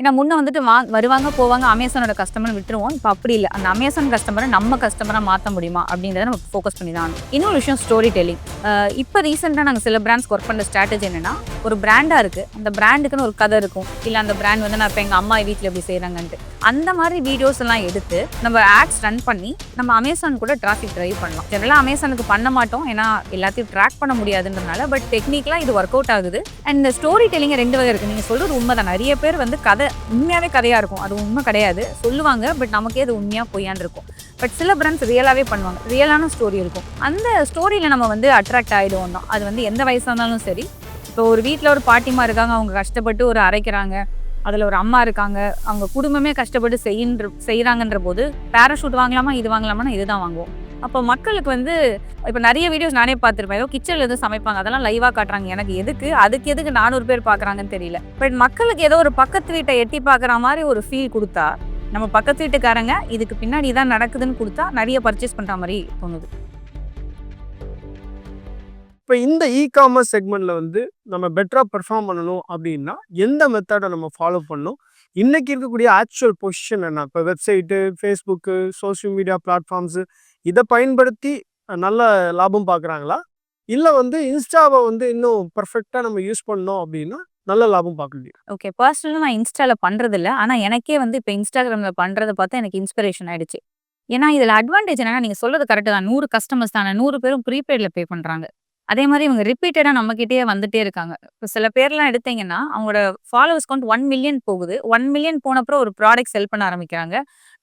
ஏன்னா முன்ன வந்துட்டு வா வருவாங்க போவாங்க அமேசானோட கஸ்டமர் விட்டுருவோம். இப்போ அப்படி இல்லை. அந்த அமேசான் கஸ்டமரை நம்ம கஸ்டமராக மாற்ற முடியுமா? அப்படின்றத நம்ம ஃபோக்கஸ் பண்ணி தான் இன்னொரு விஷயம் ஸ்டோரி டெல்லிங் இப்போ ரீசெண்டாக நாங்கள் சில பிராண்ட்ஸ் ஒர்க் பண்ணுற ஸ்ட்ராட்டஜி என்னன்னா ஒரு பிராண்டாக இருக்குது அந்த பிராண்டுக்குன்னு ஒரு கதை இருக்கும். இல்லை அந்த பிராண்ட் வந்து நான் இப்போ எங்கள் அம்மா வீட்டில் எப்படி செய்கிறாங்கன்ட்டு அந்த மாதிரி வீடியோஸ் எல்லாம் எடுத்து நம்ம ஆட்ஸ் ரன் பண்ணி நம்ம அமேசான் கூட டிராஃபிக் ட்ரைவ் பண்ணலாம். ஜெனரலாக அமேசானுக்கு பண்ண மாட்டோம். ஏன்னா எல்லாத்தையும் ட்ராக் பண்ண முடியாதுன்றதுனால பட் டெக்னிக்கலாக இது ஒர்க் அவுட் ஆகுது. அண்ட் இந்த ஸ்டோரி டெல்லிங் ரெண்டு வகை இருக்குது நீங்கள் சொல்கிறது உண்மை தான் நிறைய பேர் வந்து கதை உண்மையாகவே கதையாக இருக்கும். அது உண்மை கிடையாது. சொல்லுவாங்க பட் நமக்கே அது உண்மையாக பொய்யான்னு இருக்கும். பட் சில பிராண்ட்ஸ் ரியலாகவே பண்ணுவாங்க. ரியலான ஸ்டோரி இருக்கும். அந்த ஸ்டோரியில் நம்ம வந்து அட்ராக்ட் ஆகிடுவோம் தான் அது வந்து எந்த வயசாக இருந்தாலும் சரி இப்போ ஒரு வீட்டில் ஒரு பாட்டிமா இருக்காங்க அவங்க கஷ்டப்பட்டு ஒரு அரைக்கிறாங்க. அதில் ஒரு அம்மா இருக்காங்க. அவங்க குடும்பமே கஷ்டப்பட்டு செய்யின்ற செய்கிறாங்கன்ற போது பேராஷூட் வாங்கலாமா இது வாங்கலாமான்னா இதுதான் வாங்குவோம். அப்போ மக்களுக்கு வந்து இப்போ நிறைய வீடியோஸ் நானே பார்த்துருப்பேன். ஏதோ கிச்சனில் இருந்து சமைப்பாங்க. அதெல்லாம் லைவாக காட்டுறாங்க. எனக்கு எதுக்கு? அதுக்கு எதுக்கு நானூறு பேர் பார்க்குறாங்கன்னு தெரியல. பட் மக்களுக்கு ஏதோ ஒரு பக்கத்து வீட்டை எட்டி பார்க்குற மாதிரி ஒரு ஃபீல் கொடுத்தா நம்ம பக்கத்து வீட்டுக்காரங்க இதுக்கு பின்னாடி இதான் நடக்குதுன்னு கொடுத்தா நிறைய பர்ச்சேஸ் பண்ணுற மாதிரி தோணுது. இப்போ இந்த இ காமர்ஸ் செக்மெண்ட்ல வந்து நம்ம பெட்டராக பெர்ஃபார்ம் பண்ணணும் அப்படின்னா எந்த மெத்தடை நம்ம ஃபாலோ பண்ணணும்? இன்னைக்கு இருக்கக்கூடிய ஆக்சுவல் பொசிஷன் என்ன? இப்போ website Facebook social media platforms இதை பயன்படுத்தி நல்ல லாபம் பார்க்குறாங்களா? இல்லை வந்து இன்ஸ்டாவை வந்து இன்னும் பர்ஃபெக்டாக நம்ம யூஸ் பண்ணோம் அப்படின்னா நல்ல லாபம் பார்க்க முடியும். ஓகே பர்சனலாக நான் இன்ஸ்டாவில் பண்ணுறதில்ல ஆனால் எனக்கே வந்து இப்போ இன்ஸ்டாகிராமில் பண்ணுறதை பார்த்தா எனக்கு இன்ஸ்பிரேஷன் ஆயிடுச்சு. ஏன்னா இதில் அட்வான்டேஜ் என்னன்னா நீங்கள் சொல்றது கரெக்டு தான். நூறு கஸ்டமர்ஸ் தானே நூறு பேரும் ப்ரீபெய்டில் பே பண்ணுறாங்க அதே மாதிரி இவங்க ரிப்பீட்டடாக நம்மக்கிட்டே வந்துட்டே இருக்காங்க. இப்போ சில பேர்லாம் எடுத்தீங்கன்னா அவங்களோட ஃபாலோவர்ஸ் கவுண்ட் ஒன் மில்லியன் போகுது. ஒன் மில்லியன் போனப்புறம் ஒரு ப்ராடக்ட் செல் பண்ண ஆரம்பிக்கிறாங்க.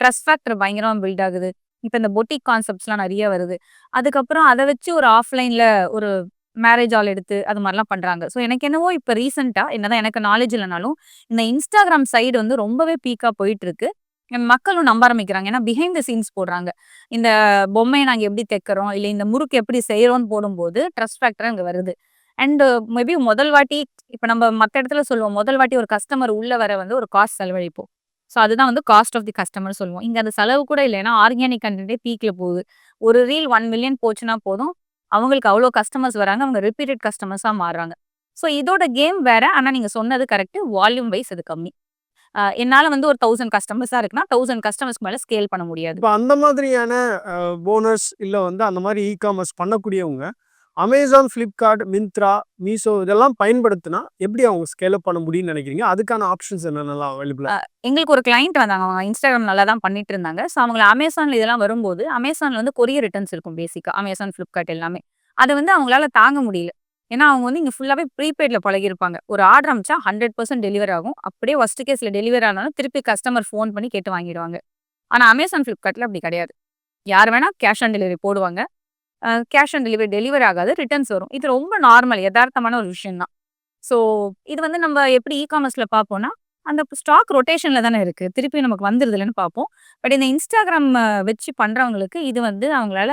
ட்ரஸ்ட் ஃபேக்டர் பயங்கரமாக பில்ட் ஆகுது. இப்போ இந்த பொட்டிக் கான்செப்ட்ஸ்லாம் நிறைய வருது. அதுக்கப்புறம் அதை வச்சு ஒரு ஆஃப்லைனில் ஒரு மேரேஜ் ஆல் எடுத்து அது மாதிரிலாம் பண்ணுறாங்க ஸோ எனக்கு என்னவோ இப்போ ரீசெண்டாக என்னதான் எனக்கு நாலேஜ் இல்லைனாலும் இந்த இன்ஸ்டாகிராம் சைடு வந்து ரொம்பவே பீக்காக போயிட்டு இருக்கு. மக்களும் நம்ப ஆரம்பிக்கிறாங்க. ஏன்னா பிஹைண்ட் த சீன்ஸ் போடுறாங்க. இந்த பொம்மையை நாங்கள் எப்படி தைக்கிறோம்? இல்லை இந்த முறுக்கு எப்படி செய்கிறோம்னு போடும்போது ட்ரஸ்ட் ஃபேக்டர் அங்கே வருது. அண்ட் மேபி முதல் வாட்டி இப்போ நம்ம மற்ற இடத்துல சொல்லுவோம். முதல் வாட்டி ஒரு கஸ்டமர் உள்ள வர வந்து ஒரு காஸ்ட் செலவழிப்போம். ஸோ அதுதான் வந்து காஸ்ட் ஆஃப் தி கஸ்டமர் சொல்லுவோம். இங்கே அந்த செலவு கூட இல்லைன்னா ஆர்கானிக் கண்டென்ட்டே பீக்கில் போகுது. ஒரு ரீல் ஒன் மில்லியன் போச்சுன்னா போதும். அவங்களுக்கு அவ்வளோ கஸ்டமர்ஸ் வராங்க. அவங்க ரிப்பீட்டட் கஸ்டமர்ஸாக மாறுறாங்க. ஸோ இதோட கேம் வேற. ஆனால் நீங்கள் சொன்னது கரெக்டு வால்யூம் வைஸ் அது கம்மி. என்னால வந்து ஒரு தௌசண்ட் கஸ்டமர்ஸாக இருக்குன்னா தௌசண்ட் கஸ்டமர்ஸ்க்கு மேலே ஸ்கேல் பண்ண முடியாது. இப்போ அந்த மாதிரியான போனஸ் இல்லை வந்து அந்த மாதிரி இ காமர்ஸ் பண்ணக்கூடியவங்க அமேசான் ஃப்ளிப்கார்ட் மிந்த்ரா மீஷோ இதெல்லாம் பயன்படுத்தினா எப்படி அவங்க ஸ்கேல் அப் பண்ண முடியும்னு நினைக்கிறீங்க? அதுக்கான ஆப்ஷன்ஸ் என்னென்னலாம் அவைலபிள் எங்களுக்கு ஒரு கிளைண்ட் வந்தாங்க. அவங்க இன்ஸ்டாகிராம் நல்லா தான் பண்ணிட்டு இருந்தாங்க. ஸோ அவங்களை அமேசான்ல இதெல்லாம் வரும்போது அமேசான்ல வந்து கொரியர் ரிட்டர்ன்ஸ் இருக்கும் பேசிக்காக அமேசான் ஃப்ளிப்கார்ட் எல்லாமே. அதை வந்து அவங்களால தாங்க முடியல. ஏன்னா அவங்க வந்து இங்கே ஃபுல்லாகவே ப்ரீபெய்டில் பழகிருப்பாங்க ஒரு ஆர்டர் அமிச்சா ஹண்ட்ரட் பர்சன்ட் டெலிவர் ஆகும். அப்படியே ஃபஸ்ட்டு கேஸில் டெலிவரி ஆனாலும் திருப்பி கஸ்டமர் ஃபோன் பண்ணி கேட்டு வாங்கிடுவாங்க. ஆனால் அமேசான் ஃப்ளிப்கார்ட்டில் அப்படி கிடையாது. யார் வேணால் கேஷ் ஆன் டெலிவரி போடுவாங்க. கேஷ் ஆன் டெலிவரி டெலிவரி ஆகாது ரிட்டர்ன்ஸ் வரும். இது ரொம்ப நார்மல் யதார்த்தமான ஒரு விஷயம் தான் ஸோ இது வந்து நம்ம எப்படி இ காமர்ஸில் பார்ப்போம்னா அந்த ஸ்டாக் ரொட்டேஷனில் தானே இருக்குது திருப்பி நமக்கு வந்துருதுலன்னு பார்ப்போம். பட் இந்த இன்ஸ்டாகிராம் வச்சு பண்ணுறவங்களுக்கு இது வந்து அவங்களால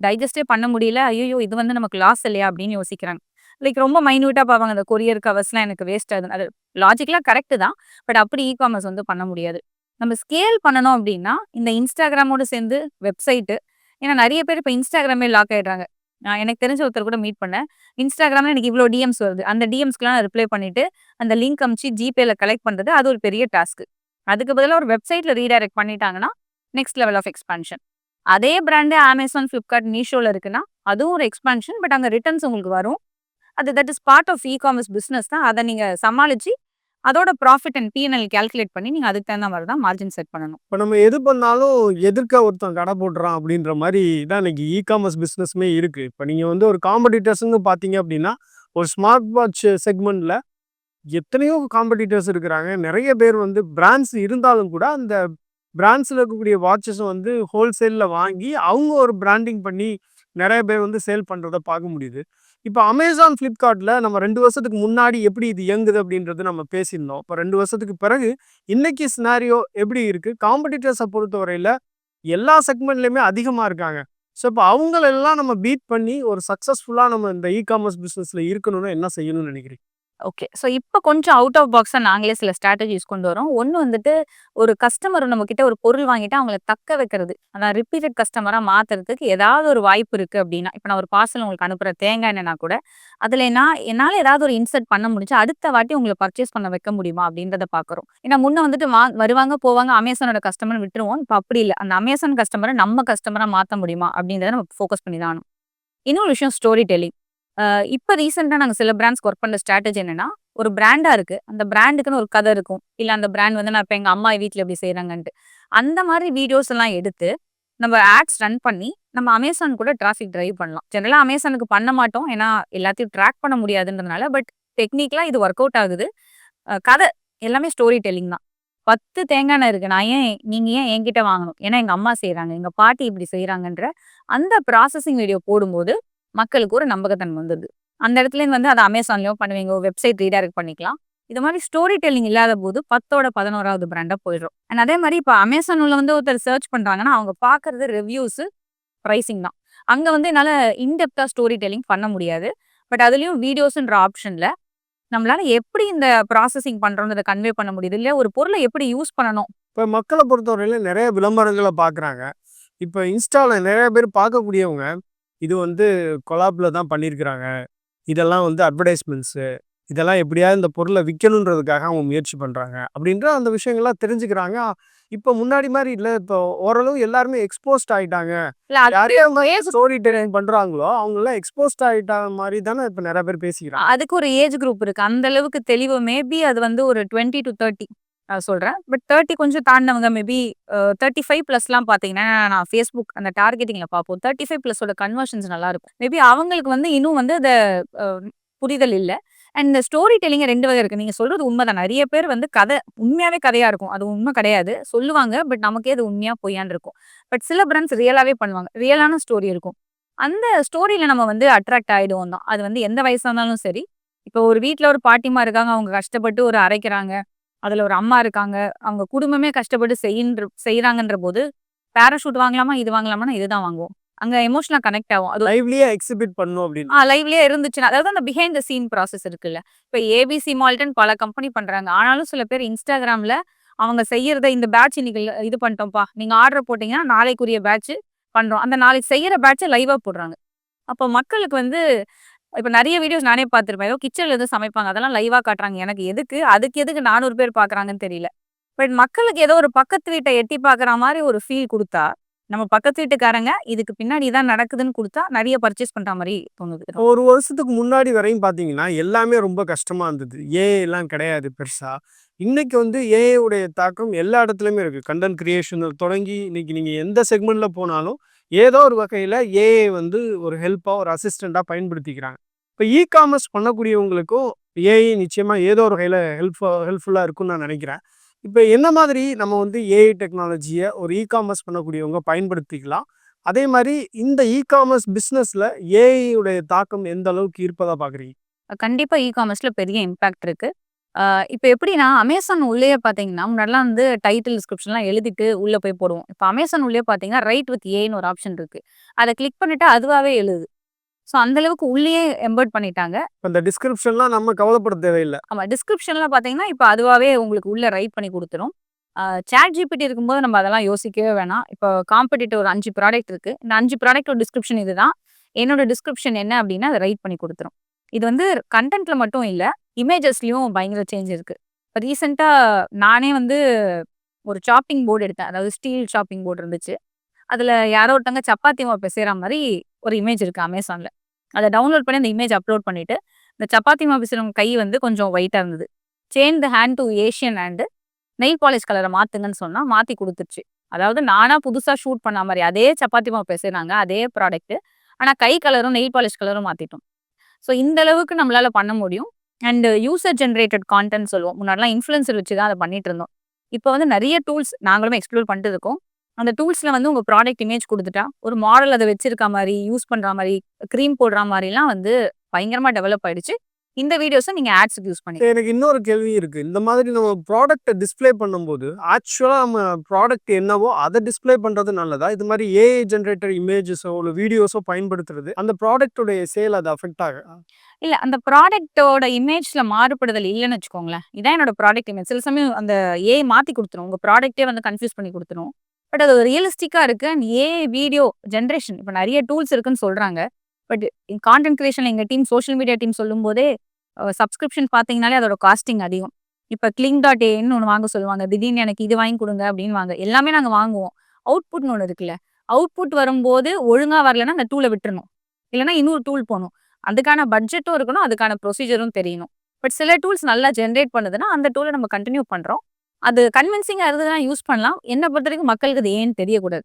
டைஜஸ்டே பண்ண முடியல. ஐயோ இது வந்து நமக்கு லாஸ் இல்லையா? அப்படின்னு யோசிக்கிறாங்க. லைக் ரொம்ப மைன்யூட்டாக பார்ப்பாங்க. அந்த கொரியர் கவர்ஸ்லாம் எனக்கு வேஸ்ட் ஆகுது. அது லாஜிக்கலாக கரெக்டு தான். பட் அப்படி இ காமர்ஸ் வந்து பண்ண முடியாது. நம்ம ஸ்கேல் பண்ணணும் அப்படின்னா இந்த இன்ஸ்டாகிராமோடு சேர்ந்து வெப்சைட்டு ஏன்னா நிறைய பேர் இப்போ இன்ஸ்டாகிராமே லாக் ஆயிடுறாங்க. நான் எனக்கு தெரிஞ்ச ஒருத்தர் கூட மீட் பண்ணேன். இன்ஸ்டாகிராமில் எனக்கு இவ்வளோ டிஎம்ஸ் வருது. அந்த டிஎம்ஸ்க்குலாம் நான் ரிப்ளை பண்ணிவிட்டு அந்த லிங்க் அமிச்சு ஜிபேல கலெக்ட் பண்ணுறது அது ஒரு பெரிய டாஸ்க்கு அதுக்கு பதிலாக ஒரு வெப்சைட்டில் ரீடைரக்ட் பண்ணிட்டாங்கன்னா நெக்ஸ்ட் லெவல் ஆஃப் எக்ஸ்பான்ஷன் அதே பிராண்டு அமேசான் ஃப்ளிப்கார்ட் மீஷோவில் இருக்குன்னா அதுவும் ஒரு எக்ஸ்பான்ஷன் பட் அங்கே ரிட்டர்ன்ஸ் உங்களுக்கு வரும். அது that is part of e commerce business தான். அதை நீங்கள் சமாளித்து அதோட ப்ராஃபிட் அண்ட் பிஎன்எல் கேல்குலேட் பண்ணி நீங்கள் அதுக்கு தகுந்த மாதிரி தான் மார்ஜின் செட் பண்ணணும். இப்போ நம்ம எது பண்ணாலும் எதிர்க்க ஒருத்தன் கடை போடுறான் அப்படின்ற மாதிரி தான் இன்னைக்கு இ காமர்ஸ் பிஸ்னஸ்மே இருக்குது இப்போ நீங்கள் வந்து ஒரு காம்படிட்டர்ஸ்னு பார்த்தீங்க அப்படின்னா ஒரு ஸ்மார்ட் வாட்ச் செக்மெண்ட்டில் எத்தனையோ காம்படிட்டர்ஸ் இருக்கிறாங்க. நிறைய பேர் வந்து பிராண்ட்ஸ் இருந்தாலும் கூட அந்த பிராண்ட்ஸில் இருக்கக்கூடிய வாட்சஸை வந்து ஹோல்சேலில் வாங்கி அவங்க ஒரு பிராண்டிங் பண்ணி நிறைய பேர் வந்து சேல் பண்ணுறத பார்க்க முடியுது. இப்போ அமேசான் ஃப்ளிப்கார்ட்டில் நம்ம ரெண்டு வருஷத்துக்கு முன்னாடி எப்படி இது இயங்குது அப்படின்றது நம்ம பேசியிருந்தோம். இப்போ ரெண்டு வருஷத்துக்கு பிறகு இன்னைக்கு சினாரியோ எப்படி இருக்குது காம்படிட்டர்ஸை பொறுத்தவரையில் எல்லா செக்மெண்ட்லேயுமே அதிகமாக இருக்காங்க. ஸோ இப்போ அவங்களெல்லாம் நம்ம பீட் பண்ணி ஒரு சக்ஸஸ்ஃபுல்லாக நம்ம இந்த இ காமர்ஸ் பிஸ்னஸில் இருக்கணும்னா என்ன செய்யணும்னு நினைக்கிறீங்க? ஓகே. ஸோ இப்போ கொஞ்சம் அவுட் ஆஃப் பாக்ஸாக நாங்களே சில ஸ்ட்ராட்டஜிஸ் கொண்டு வரோம். ஒன்று வந்துட்டு ஒரு கஸ்டமர் நம்மக்கிட்ட ஒரு பொருள் வாங்கிட்டு அவங்கள தக்க வைக்கிறது. அதான் ரிப்பீட்டட் கஸ்டமராக மாற்றுறதுக்கு ஏதாவது ஒரு வாய்ப்பு இருக்குது அப்படின்னா இப்போ நான் ஒரு பார்சல் உங்களுக்கு அனுப்புகிற தேங்காய் என்னன்னா கூட, அதில் நான் என்னால் ஏதாவது ஒரு இன்சர்ட் பண்ண முடிஞ்சு அடுத்த வாட்டி உங்களை பர்ச்சேஸ் பண்ண வைக்க முடியுமா அப்படின்றத பார்க்குறோம். ஏன்னா முன்ன வந்துட்டு வா வருவாங்க, போவாங்க அமேசானோட கஸ்டமர் விட்டுருவோம். இப்போ அப்படி இல்லை அந்த அமேசான் கஸ்டமரை நம்ம கஸ்டமராக மாற்ற முடியுமா அப்படின்றத நம்ம ஃபோக்கஸ் பண்ணி தானும் இன்னொரு விஷயம் ஸ்டோரி டெல்லிங். இப்போ ரீசெண்டாக நாங்கள் சில பிராண்ட்ஸ்க்கு ஒர்க் பண்ண ஸ்ட்ராட்டஜி என்னன்னா, ஒரு பிராண்டாக இருக்குது அந்த பிராண்டுக்குன்னு ஒரு கதை இருக்கும். இல்லை அந்த பிராண்ட் வந்து நான் இப்போ எங்கள் அம்மா வீட்டில் எப்படி செய்கிறாங்கன்ட்டு அந்த மாதிரி வீடியோஸ் எல்லாம் எடுத்து, நம்ம ஆட்ஸ் ரன் பண்ணி, நம்ம அமேசான் கூட டிராஃபிக் ட்ரைவ் பண்ணலாம். ஜென்ரலாக அமேசானுக்கு பண்ண மாட்டோம். ஏன்னா எல்லாத்தையும் ட்ராக் பண்ண முடியாதுன்றதுனால. பட் டெக்னிக்கலா இது ஒர்க் அவுட் ஆகுது. கதை எல்லாமே ஸ்டோரி டெல்லிங் தான். 10 தேங்காய் எண்ணெய் இருக்கு. நான் ஏன் நீங்க ஏன் என்கிட்ட வாங்கணும்? ஏன்னா எங்க அம்மா செய்கிறாங்க எங்க பாட்டி இப்படி செய்கிறாங்கன்ற அந்த ப்ராசஸிங் வீடியோ போடும்போது, மக்களுக்கு ஒரு நம்பகத்தன்மை வந்துடுது அந்த இடத்துலேருந்து வந்து அதை அமேசான்லேயோ பண்ணுவீங்க. வெப்சைட் ரீடைரக்ட் பண்ணிக்கலாம். இது மாதிரி ஸ்டோரி டெல்லிங் இல்லாதபோது 10ஓட 11வது பிராண்டா போயிடுறோம். அண்ட் அதே மாதிரி இப்போ அமேசான் உள்ள வந்து ஒருத்தர் சர்ச் பண்ணுறாங்கன்னா அவங்க பார்க்கறது ரிவ்யூஸு, ப்ரைஸிங் தான். அங்கே வந்து என்னால் இன் ஸ்டோரி டெல்லிங் பண்ண முடியாது. பட் அதுலேயும் வீடியோஸுன்ற ஆப்ஷனில் நம்மளால எப்படி இந்த ப்ராசஸிங் பண்ணுறோன்றதை கன்வே பண்ண முடியுது. இல்லை ஒரு பொருளை எப்படி யூஸ் பண்ணணும்? இப்போ மக்களை பொறுத்தவரையில நிறைய விளம்பரங்களை பார்க்குறாங்க. இப்போ இன்ஸ்டாவில் நிறைய பேர் பார்க்கக்கூடியவங்க, இது வந்து கொலாப்ல தான் பண்ணியிருக்கிறாங்க. இதெல்லாம் வந்து அட்வர்டைஸ்மெண்ட்ஸு. இதெல்லாம் எப்படியாவது இந்த பொருள விக்கணுன்றதுக்காக அவங்க முயற்சி பண்றாங்க. அப்டின்ற அந்த விஷயங்கள்லாம் தெரிஞ்சுக்கிறாங்க. இப்ப முன்னாடி மாரி இல்ல. இப்போ ஓரளவு எல்லாருமே எக்ஸ்போஸ்ட் ஆயிட்டாங்க. இல்ல அது யார் யார் ஏஜ் ஸ்டோரி டெல்லிங் பண்றாங்களோ, அவங்கலாம் எக்ஸ்போஸ்ட் ஆயிட்டா மாரி தானே இப்ப நெறைய பேர் பேசிக்கிறாங்க. அதுக்கு ஒரு ஏஜ் குரூப் இருக்கு. அந்த அளவுக்கு தெளிவு மேபி அது வந்து ஒரு 20-30 நான் சொல்கிறேன் பட் 30 கொஞ்சம் தாண்டவங்க மேபி தேர்ட்டி ஃபைவ் ப்ளஸ்லாம் பார்த்தீங்கன்னா, நான் ஃபேஸ்புக் அந்த டார்கெட்டிங்கில் பார்ப்போம். தேர்ட்டி ஃபைவ் ப்ளஸோட கன்வர்ஷன்ஸ் நல்லாயிருக்கும் மேபி அவங்களுக்கு வந்து இன்னும் வந்து அதை புரிதல் இல்லை அண்ட் இந்த ஸ்டோரி டெல்லிங்க 2 வகை நீங்கள் சொல்கிறது உண்மை தான் நிறைய பேர் வந்து கதை உண்மையாகவே கதையாக இருக்கும். அது உண்மை கிடையாது. சொல்லுவாங்க. பட் நமக்கே அது உண்மையாக பொய்யான்னு இருக்கும். பட் சில பிராண்ட்ஸ் ரியலாகவே பண்ணுவாங்க. ரியலான ஸ்டோரி இருக்கும். அந்த ஸ்டோரியில் நம்ம வந்து அட்ராக்ட் ஆகிடுவோம் தான். அது வந்து எந்த வயசாக இருந்தாலும் சரி. இப்போ ஒரு வீட்டில் ஒரு பாட்டிமா இருக்காங்க. அவங்க கஷ்டப்பட்டு ஒரு அரைக்கிறாங்க. அதுல ஒரு அம்மா இருக்காங்க. அவங்க குடும்பமே கஷ்டப்பட்டு செய்யின்ற செய்றாங்கன்ற போது, பேராசூட் வாங்கலாமா? இது வாங்கலாமான்னா இதுதான் வாங்குவோம். அங்க எமோஷனலா கனெக்ட் ஆகும். அது லைவ்லியே எக்ஸிபிட் பண்ணணும் அப்டின்னு. ஆ லைவ்லயே இருந்துச்சுன்னா, அதாவது அந்த பிஹைண்ட் த சீன் ப்ராசஸ் இருக்குல்ல. இப்ப ஏபிசி மால்ட்ன்னு பல கம்பெனி பண்றாங்க. ஆனாலும் சில பேர் Instagramல அவங்க செய்யறத இந்த பேட்ச் இன்னைக்கு இது பண்ணிட்டோம்ப்பா. நீங்க ஆர்டர் போட்டீங்கன்னா, நாளைக்குரிய பேட்ச் பண்றோம். அந்த நாளைக்கு செய்யற பேட்ச்ச லைவா போடுறாங்க. அப்போ மக்களுக்கு வந்து இப்போ நிறைய வீடியோஸ் நானே பார்த்துருப்பேன். ஏதோ கிச்சன்ல ஏதோ சமைப்பாங்க. அதெல்லாம் லைவாக காட்டுறாங்க. எனக்கு எதுக்கு? அதுக்கு எதுக்கு 400 பேர் பார்க்குறாங்கன்னு தெரியல. பட் மக்களுக்கு ஏதோ ஒரு பக்கத்து வீட்டை எட்டி பார்க்குற மாதிரி ஒரு ஃபீல் கொடுத்தா நம்ம பக்கத்து வீட்டுக்காரங்க இதுக்கு பின்னாடி இதான் நடக்குதுன்னு கொடுத்தா நிறைய பர்ச்சேஸ் பண்ற மாதிரி தோணுது. ஒரு வருஷத்துக்கு முன்னாடி வரையும் பார்த்தீங்கன்னா, எல்லாமே ரொம்ப கஷ்டமா இருந்தது. ஏஐ எல்லாம் கிடையாது பெருசா. இன்னைக்கு வந்து ஏஐ உடைய தாக்கம் எல்லா இடத்துலையுமே இருக்கு. கண்டென்ட் கிரியேஷன் தொடங்கி, இன்னைக்கு நீங்க எந்த செக்மெண்ட்ல போனாலும், ஏதோ ஒரு வகையில் ஏஐ வந்து ஒரு ஹெல்ப்பாக ஒரு அசிஸ்டண்ட்டாக பயன்படுத்திக்கிறாங்க. இப்போ இ காமர்ஸ் பண்ணக்கூடியவங்களுக்கும் ஏஐ நிச்சயமாக ஏதோ ஒரு வகையில் ஹெல்ப்ஃபுல் ஹெல்ப்ஃபுல்லாக இருக்கும்னு நான் நினைக்கிறேன் இப்போ என்ன மாதிரி நம்ம வந்து ஏஐ டெக்னாலஜியை ஒரு இ காமர்ஸ் பண்ணக்கூடியவங்க பயன்படுத்திக்கலாம்? அதே மாதிரி இந்த இ காமர்ஸ் பிஸ்னஸில் ஏஐயுடைய தாக்கம் எந்த அளவுக்கு இருப்பதாக பார்க்குறீங்க? கண்டிப்பாக இ காமர்ஸில் பெரிய இம்பேக்ட் இருக்குது இப்போ எப்படின்னா, அமேசான் உள்ளே பார்த்தீங்கன்னா, முன்னாடிலாம் வந்து டைட்டில் டிஸ்கிரிப்ஷன்லாம் எழுதிட்டு உள்ளே போய் போடுவோம். இப்போ அமேசான் உள்ளே பார்த்தீங்கன்னா, ரைட் வித் ஏஐன்னு ஒரு ஆப்ஷன் இருக்குது அதை கிளிக் பண்ணிவிட்டு அதுவாகவே எழுதுது. ஸோ அந்த அளவுக்கு உள்ளயே எம்பெட் பண்ணிட்டாங்க. இந்த டிஸ்கிரிப்ஷன்லாம் நம்ம கவலைப்பட தேவையில்ல. ஆமா. டிஸ்கிரிப்ஷன்ல பார்த்தீங்கன்னா, இப்ப அதுவாவே உங்களுக்கு உள்ள ரைட் பண்ணி குடுத்துரும். சாட் ஜிபிடி இருக்கும்போது நம்ம அதெல்லாம் யோசிக்கவே வேணாம். இப்போ காம்படிட்டிவ் ஒரு 5 ப்ராடக்ட் இருக்கு. இந்த 5 ப்ராடக்ட்டோட டிஸ்கிரிப்ஷன் இதுதான். என்னோட டிஸ்கிரிப்ஷன் என்ன அப்டின்னா, அத ரைட் பண்ணி குடுத்துரும். இது வந்து கன்டென்ட்ல மட்டும் இல்ல, இமேஜஸ்லயும் பயங்கர சேஞ்ச் இருக்கு. இப்ப ரீசென்ட்டா நானே வந்து ஒரு சாப்பிங் போர்ட் எடுத்தேன். அதாவது ஸ்டீல் சாப்பிங் போர்ட் இருந்துச்சு. அதுல யாரோ ஒருத்தவங்க சப்பாத்தி மாவு பெசைற மாரி ஒரு இமேஜ் இருக்கு அமேசான்ல. அதை டவுன்லோட் பண்ணி அந்த இமேஜ் அப்லோட் பண்ணிட்டு, இந்த சப்பாத்தி மாவு பிசைறவங்க கை வந்து கொஞ்சம் ஒயிட்டாக இருந்தது. Change the hand to Asian hand nail polish கலரை மாற்றுங்கன்னு சொன்னால் மாற்றி கொடுத்துருச்சு அதாவது நானா புதுசாக ஷூட் பண்ண மாதிரி அதே சப்பாத்தி மாவு பேசுகிறாங்க அதே ப்ராடக்ட்டு ஆனால் கை கலரும், நெயில் பாலிஷ் கலரும் மாற்றிட்டோம் ஸோ இந்த அளவுக்கு நம்மளால் பண்ண முடியும். அண்ட் யூசர் ஜென்ரேட்டட் கான்டென்ட் சொல்லுவோம். முன்னாடிலாம் இன்ஃப்ளூன்சர் வச்சு தான் அதை பண்ணிட்டு இருந்தோம். இப்போ வந்து நிறைய டூல்ஸ் நாங்களுமே எக்ஸ்ப்ளோர் பண்ணிட்டு இருக்கோம். அந்த டூல்ஸ்ல வந்து உங்க ப்ராடக்ட் இமேஜ் குடுத்துட்டா, ஒரு மாடல் அத வச்சிருக்க மாரி, யூஸ் பண்ற மாரி, கிரீம் போடுற மாரிலாம் வந்து பயங்கரமா டெவலப் ஆயிடுச்சு. இந்த வீடியோஸை நீங்க ஆட்ஸ்க்கு யூஸ் பண்ணி எனக்கு இன்னொரு கேள்வி இருக்கு. இந்த மாதிரி நம்ம ப்ராடக்ட்டை டிஸ்ப்ளே பண்ணும்போது ஆக்சுவலா நம்ம ப்ராடக்ட் என்னவோ அதை டிஸ்ப்ளே பண்றது நல்லதா? இது மாதிரி ஏஐ ஜென்ரேட்டர் இமேஜஸோ இல்லை வீடியோஸோ பயன்படுத்துறது அந்த ப்ராடக்ட்டுடைய சேல் அது அஃபெக்ட் ஆகும் இல்ல அந்த ப்ராடக்ட்டோட இமேஜ்ல மாறுபடுதல் இல்லைன்னு வச்சுக்கோங்களேன். இதான் என்னோட ப்ராடக்ட் இமேஜ் சில சமயம் அந்த ஏ மாத்தி கொடுத்துரும். உங்க ப்ராடக்ட்டே வந்து கன்ஃபியூஸ் பண்ணி கொடுத்துரும். பட் அது ரியலிஸ்டிக்காக இருக்குது அண்ட் ஏ வீடியோ ஜென்ரேஷன் இப்போ நிறைய டூல்ஸ் இருக்குன்னு சொல்கிறாங்க பட் கான்டென்ட் கிரியேஷன் எங்க டீம் சோஷியல் மீடியா டீம் சொல்லும் போதே சப்ஸ்கிரிப்ஷன் பார்த்தீங்கனாலே அதோட காஸ்டிங் அதிகம். இப்போ கிளிங் டாட் ஏன்னு ஒன்று வாங்க சொல்லுவாங்க. திடீர்னு எனக்கு இது வாங்கி கொடுங்க அப்படின்னு வாங்க. எல்லாமே நாங்கள் வாங்குவோம். அவுட்புட்னு ஒன்று இருக்குல்ல. அவுட்புட் வரும்போது ஒழுங்காக வரலன்னா அந்த டூலை விட்டுறணும். இல்லைன்னா இன்னொரு டூல் போகணும் அதுக்கான பட்ஜெட்டும் இருக்கணும். அதுக்கான ப்ரொசீஜரும் தெரியணும். பட் சில டூல்ஸ் நல்லா ஜென்ரேட் பண்ணுதுன்னா அந்த டூலை நம்ம கண்டினியூ பண்ணுறோம் அது கன்வின்சிங்காக இருந்ததுன்னா யூஸ் பண்ணலாம். என்னை பொறுத்த வரைக்கும் மக்களுக்கு அது ஏன்னு தெரியக்கூடாது.